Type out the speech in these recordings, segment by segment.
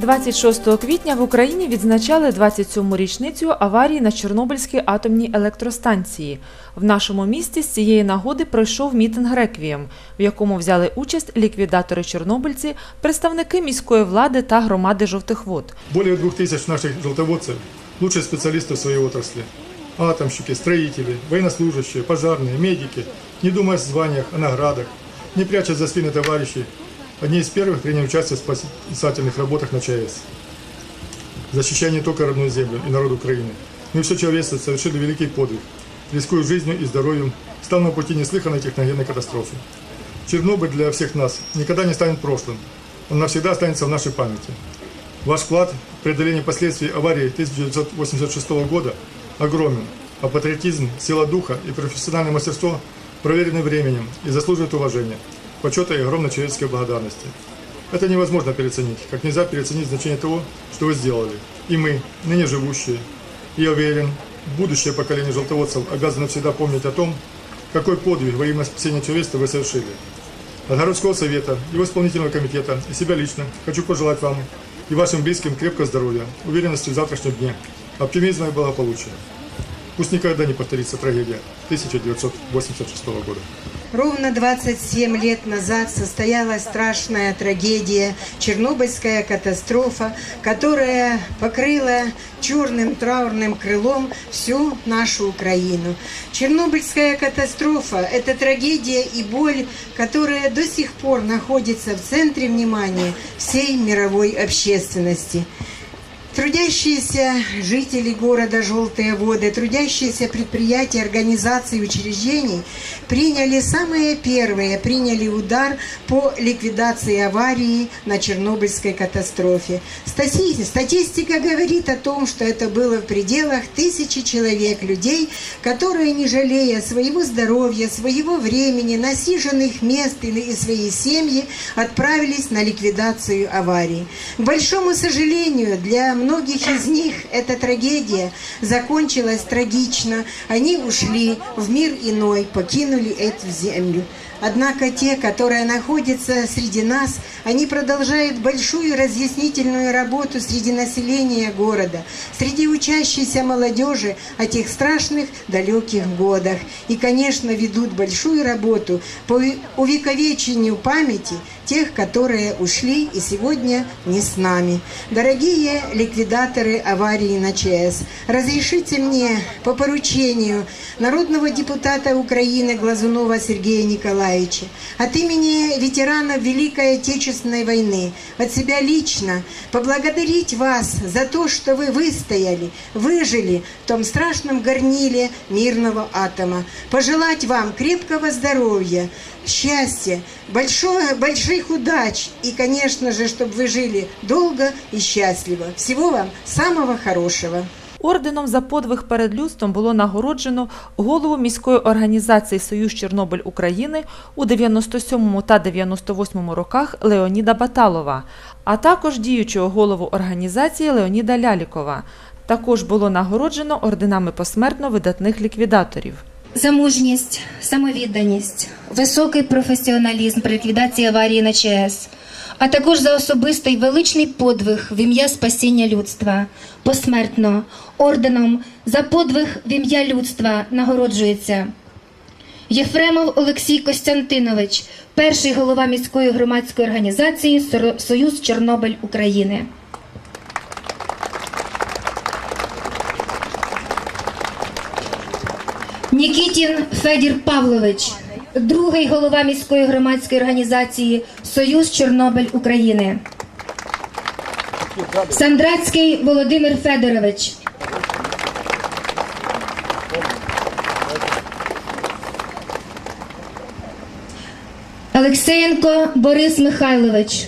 26 квітня в Україні відзначали 27-му річницю аварії на Чорнобильській атомній електростанції. В нашому місті з цієї нагоди пройшов мітинг «Реквієм», в якому взяли участь ліквідатори-чорнобильці, представники міської влади та громади жовтих вод. Более двух тысяч наших желтоводцев – лучшие специалисты в своей отрасли. Атомщики, строители, военнослужащие, пожарные, медики, не думая о званиях, о наградах, не прячась за спины товарищей, одни из первых приняли участие в спасательных работах на ЧАЭС. Защищая не только родную землю и народ Украины, но и все человечество совершили великий подвиг, рискуя жизнью и здоровьем, стал на пути неслыханной техногенной катастрофы. Чернобыль для всех нас никогда не станет прошлым, он навсегда останется в нашей памяти. Ваш вклад в преодоление последствий аварии 1986 года огромен, а патриотизм, сила духа и профессиональное мастерство проверены временем и заслуживают уважения, почета и огромной человеческой благодарности. Это невозможно переоценить, как нельзя переоценить значение того, что вы сделали. И мы, ныне живущие, я уверен, будущее поколение желтоводцев обязано всегда помнить о том, какой подвиг во имя спасения человечества вы совершили. От городского совета, его исполнительного комитета и себя лично хочу пожелать вам и вашим близким крепкого здоровья, уверенности в завтрашнем дне, оптимизма и благополучия. Пусть никогда не повторится трагедия 1986 года. Ровно 27 лет назад состоялась страшная трагедия, Чернобыльская катастрофа, которая покрыла черным траурным крылом всю нашу Украину. Чернобыльская катастрофа – это трагедия и боль, которая до сих пор находится в центре внимания всей мировой общественности. Трудящиеся жители города Желтые воды, трудящиеся предприятия, организации и учреждений приняли самые первые, приняли удар по ликвидации аварии на Чернобыльской катастрофе. Стати- Статистика говорит о том, что это было в пределах тысячи человек, людей, которые, не жалея своего здоровья, своего времени, насиженных мест и своей семьи, отправились на ликвидацию аварии. К большому сожалению, для многих из них эта трагедия закончилась трагично. Они ушли в мир иной, покинули эту землю. Однако те, которые находятся среди нас, они продолжают большую разъяснительную работу среди населения города, среди учащейся молодежи о тех страшных далеких годах. И, конечно, ведут большую работу по увековечению памяти тех, которые ушли и сегодня не с нами. Дорогие ликвидаторы аварии на ЧАЭС, разрешите мне по поручению народного депутата Украины Глазунова Сергея Николаевича от имени ветеранов Великой Отечественной войны, от себя лично поблагодарить вас за то, что вы выстояли, выжили в том страшном горниле мирного атома. Пожелать вам крепкого здоровья, счастья, большого, больших удач и, конечно же, чтобы вы жили долго и счастливо. Всего вам самого хорошего. Орденом за подвиг перед людством було нагороджено голову міської організації Союз Чорнобиль України у 97 та 98 роках Леоніда Баталова, а також діючого голову організації Леоніда Лялікова. Також було нагороджено орденами посмертно видатних ліквідаторів. За мужність, самовідданість, високий професіоналізм при ліквідації аварії на ЧАЕС, а також за особистий величний подвиг в ім'я спасіння людства. Посмертно орденом за подвиг в ім'я людства нагороджується Єфремов Олексій Костянтинович, перший голова міської громадської організації «Соро- Союз Чорнобиль України. Нікітін Федір Павлович, другий голова міської громадської організації Союз Чорнобиль України. Сандрацький Володимир Федорович. Олексієнко Борис Михайлович.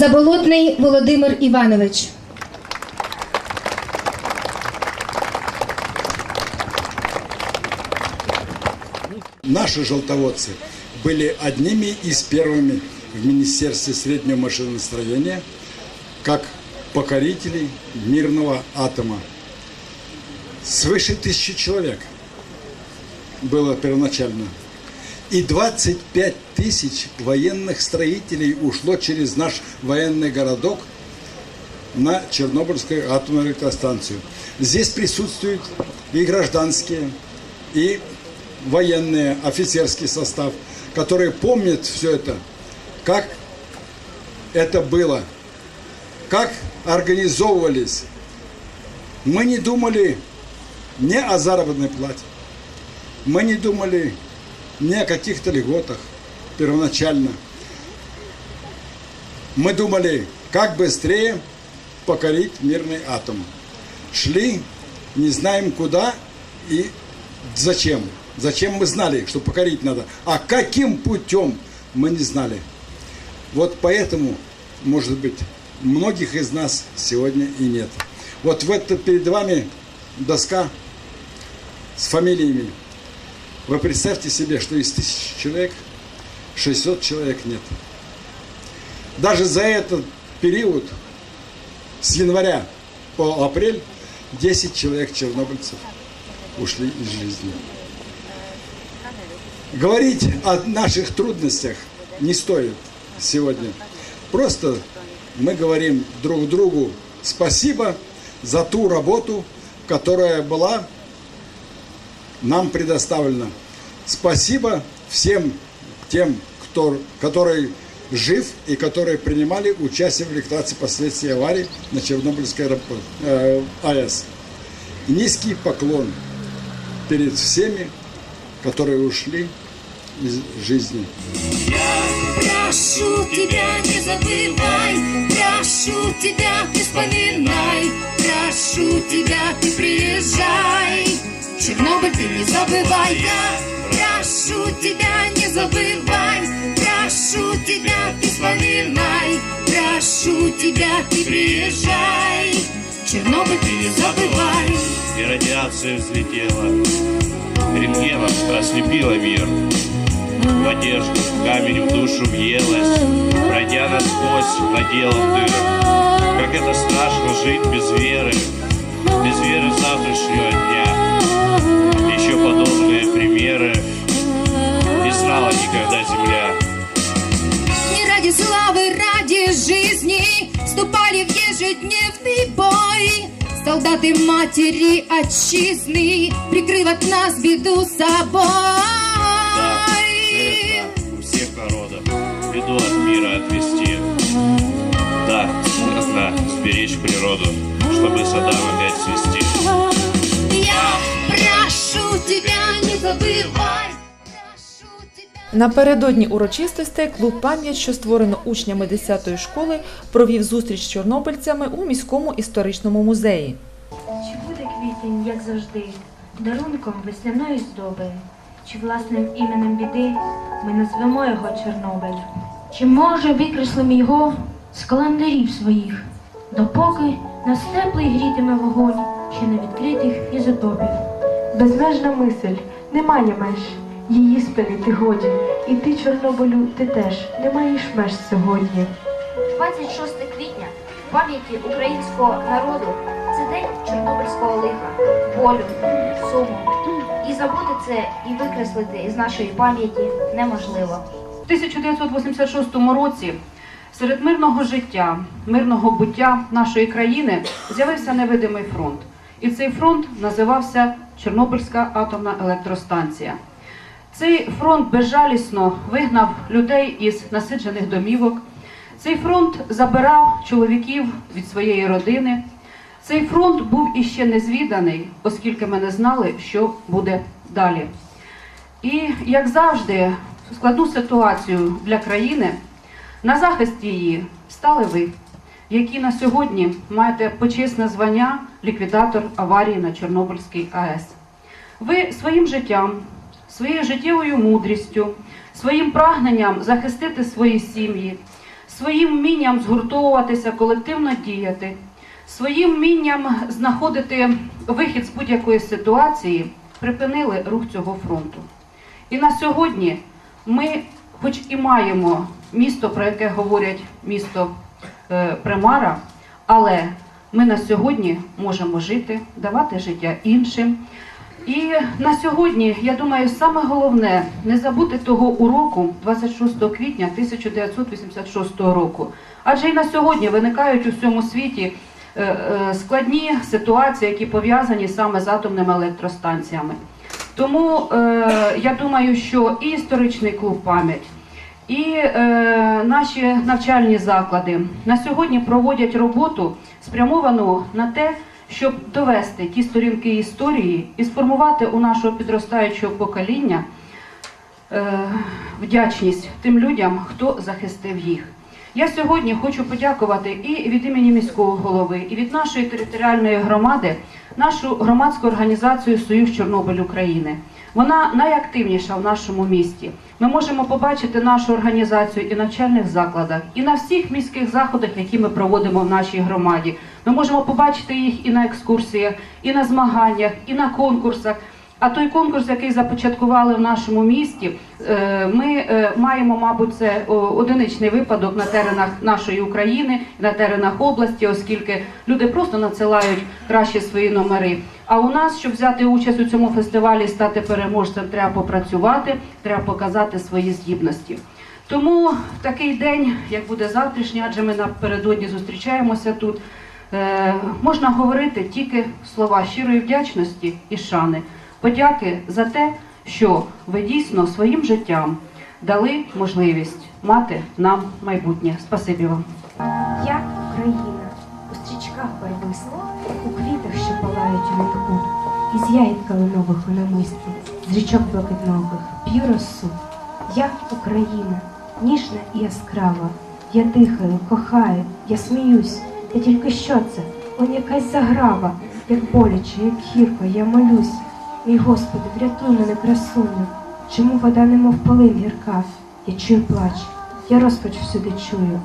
Заболотний Володимир Іванович. Наши желтоводцы были одними из первыми в Министерстве среднего машиностроения как покорителей мирного атома. Свыше тысячи человек было первоначально. И 25 тысяч военных строителей ушло через наш военный городок на Чернобыльскую атомную электростанцию. Здесь присутствуют и гражданские, и военные, офицерский состав, которые помнят все это, как это было, как организовывались. Мы не думали не о заработной плате, мы не думали ни о каких-то льготах первоначально. Мы думали, как быстрее покорить мирный атом. Шли, не знаем куда и зачем. Зачем мы знали, что покорить надо. А каким путем мы не знали. Вот поэтому, может быть, многих из нас сегодня и нет. Вот в это перед вами доска с фамилиями. Вы представьте себе, что из тысячи человек 600 человек нет. Даже за этот период с января по апрель 10 человек чернобыльцев ушли из жизни. Говорить о наших трудностях не стоит сегодня. Просто мы говорим друг другу спасибо за ту работу, которая была нам предоставлена. Спасибо всем тем, кто, который жив и которые принимали участие в ликвидации последствий аварии на Чернобыльской э, АЭС. Низкий поклон перед всеми, которые ушли из жизни. Прошу тебя, не забывай, прошу тебя, ты вспоминай, прошу тебя, ты приезжай. Чернобыль ты не забывай, я прошу тебя, не забывай, прошу тебя, ты вспоминай, прошу тебя, ты приезжай. Чернобыль ты не забывай. и радиация взлетела. Рентгеном ослепила мир. В одежду, в камень в душу въелась, пройдя насквозь, наделав дыр. Как это страшно жить без веры, без веры завтрашнего дня. Еще подобные примеры знала никогда земля. Не ради славы, ради жизни Вступали в ежедневный бой Солдаты матери отчизны Прикрыв от нас беду собой Да, это у всех народов беду от мира отвести. Да, нужно сберечь природу, чтобы садам опять свести. Я прошу тебя, не забывай тебя Напередодні урочистостей клуб пам'ять, що створено учнями 10-ї школи, провів зустріч з чорнобильцями у міському історичному музеї. Чи буде квітень, як завжди, дарунком весняної здоби? Чи власним іменем біди ми назвемо його Чорнобиль? Чи може викреслимо його з календарів своїх, допоки нас теплий грітиме вогонь ще не відкритих ізотопів? Безмежна мисль, немає меж, її спинити годі. І ти, Чорнобилю, ти теж не маєш меж сьогодні. 26 квітня в пам'яті українського народу це день Чорнобильського лиха, болю, суму. І забути це і викреслити із нашої пам'яті неможливо. У 1986 році серед мирного життя, мирного буття нашої країни з'явився невидимий фронт. І цей фронт називався Чорнобильська атомна електростанція. Цей фронт безжалісно вигнав людей із насиджених домівок. Цей фронт забирав чоловіків від своєї родини. Цей фронт був іще незвіданий, оскільки ми не знали, що буде далі. І як завжди, складну ситуацію для країни на захист її стали ви, які на сьогодні маєте почесне звання ліквідатор аварії на Чорнобильській АЕС. Ви своїм життям, своєю життєвою мудрістю, своїм прагненням захистити свої сім'ї, своїм вмінням згуртовуватися, колективно діяти, своїм вмінням знаходити вихід з будь-якої ситуації, припинили рух цього фронту. І на сьогодні ми, хоч і маємо місто, про яке говорять місто е, Примара, але ми на сьогодні можемо жити, давати життя іншим, І на сьогодні, я думаю, саме головне не забути того уроку 26 квітня 1986 року. Адже і на сьогодні виникають у всьому світі е, е, складні ситуації, які пов'язані саме з атомними електростанціями. Тому е, я думаю, що і історичний клуб пам'ять, і наші навчальні заклади на сьогодні проводять роботу спрямовану на те, щоб довести ті сторінки історії і сформувати у нашого підростаючого покоління е, вдячність тим людям, хто захистив їх. Я сьогодні хочу подякувати і від імені міського голови, і від нашої територіальної громади, нашу громадську організацію Союз Чорнобиль України. Вона найактивніша в нашому місті. Ми можемо побачити нашу організацію і в навчальних закладах, і на всіх міських заходах, які ми проводимо в нашій громаді. Ми можемо побачити їх і на екскурсіях, і на змаганнях, і на конкурсах. А той конкурс, який започаткували в нашому місті, е, ми е, маємо, мабуть, це одиничний випадок на теренах нашої України, на теренах області, оскільки люди просто надсилають кращі свої номери. А у нас, щоб взяти участь у цьому фестивалі, стати переможцем, треба попрацювати, треба показати свої здібності. Тому в такий день, як буде завтрашній, адже ми напередодні зустрічаємося тут. Е, Можна говорити тільки слова щирої вдячності і шани, подяки за те, що ви дійсно своїм життям дали можливість мати нам майбутнє. Спасибі вам. Я Україна, у стрічках барвисла, у квітах, що палають у вінку, із яїд калинових у намисті, з річок блакитнових, п'ю росу. Я Україна, ніжна і яскрава. Я дихаю, кохаю, я сміюсь. Та тільки що це? Он якась заграва, як боляче, як гірко, я молюсь. Мій Господи, врятуй мене, красуню. Чому вода немов полин гірка? Я чую плач, я розпач всюди чую.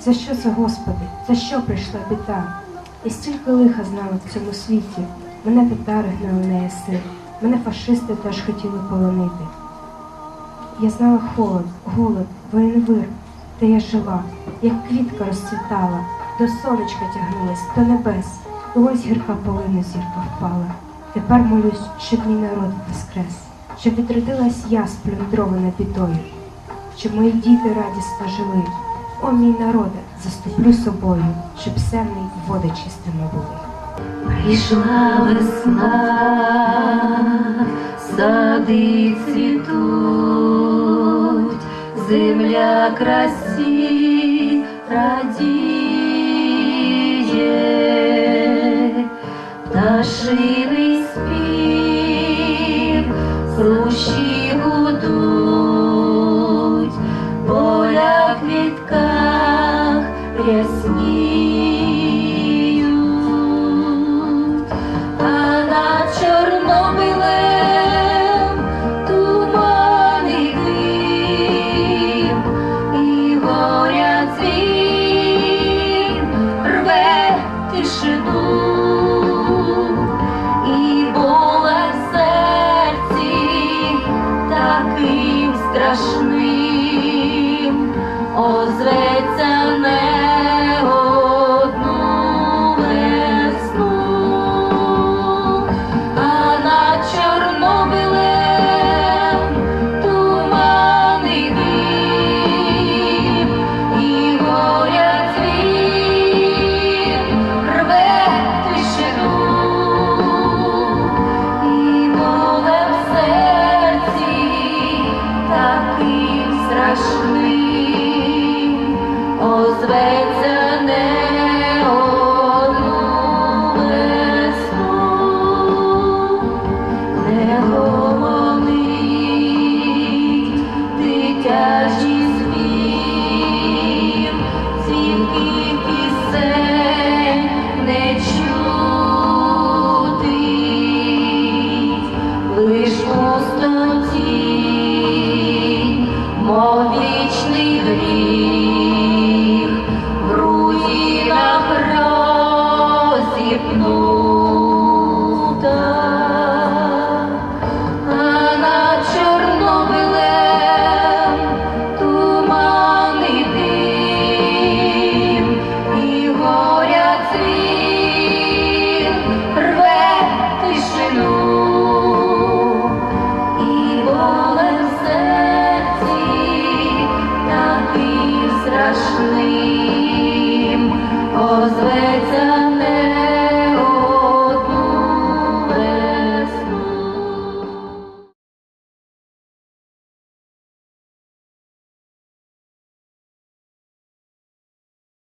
За що це, Господи? За що прийшла біда? Я стільки лиха знала в цьому світі. Мене татари гнали на яси, мене фашисти теж хотіли полонити. Я знала холод, голод, воєнвир, та я жила, як квітка розцвітала, до сонечка тягнулась, до небес, ось гірка полину зірка впала. Тепер молюсь, щоб мій народ воскрес, щоб відродилась я сплюндрована бідою, щоб мої діти радісно жили. О, мій народе, заступлю собою, щоб семний води чистими були. Прийшла весна, сади цвітуть, земля красі радіє, пташиний спів, хрущі